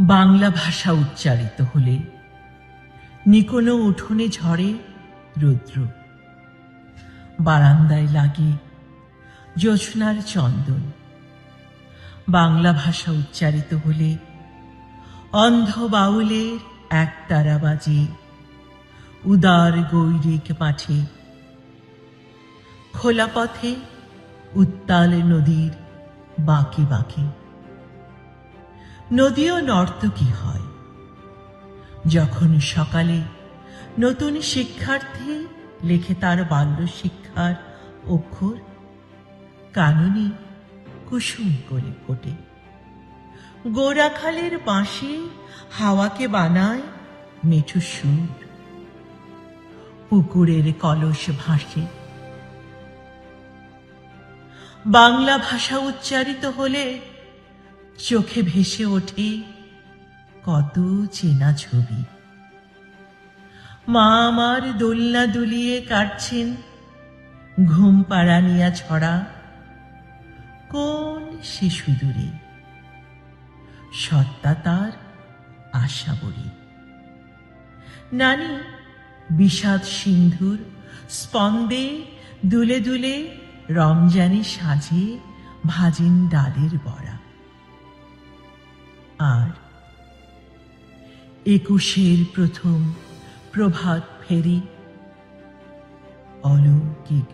বাংলা ভাষা উচ্চারিত হলে নিকোনো উঠোনে ঝরে রুদ্র। বারান্দায় লাগে জোছনার চন্দন। বাংলা ভাষা উচ্চারিত হলে অন্ধ বাউলের এক তারা বাজে উদার গৈরিক মাঠে। খোলা পথে উত্তাল নদীর বাঁকে বাঁকে। নদীও নর্তকী হয়? যখন সকালে নতুন শিক্ষার্থী লেখে তার বাল্য শিক্ষার অক্ষর, কাননে কুসুম করে ফোটে। গোরাখালের বাঁশি হাওয়াকে বানায় মেঠু সুর। পুকুরের কলস ভাসে। বাংলা ভাষা উচ্চারিত হলে চোখে ভেসে ওঠে কত চেনা ছবি। মা আমার দোলনা দুলিয়ে কাটছেন, ঘুম পাড়ানিয়া ছড়া, কোন শিশু দূরে? সত্তা তার আশা বলি। নানি বিষাদ সিন্ধুর স্পন্দে দুলে দুলে রমজানে সাজে ভাজিন ডালের বড়া। আর একুশের প্রথম প্রভাত ফেরি অলৌকিক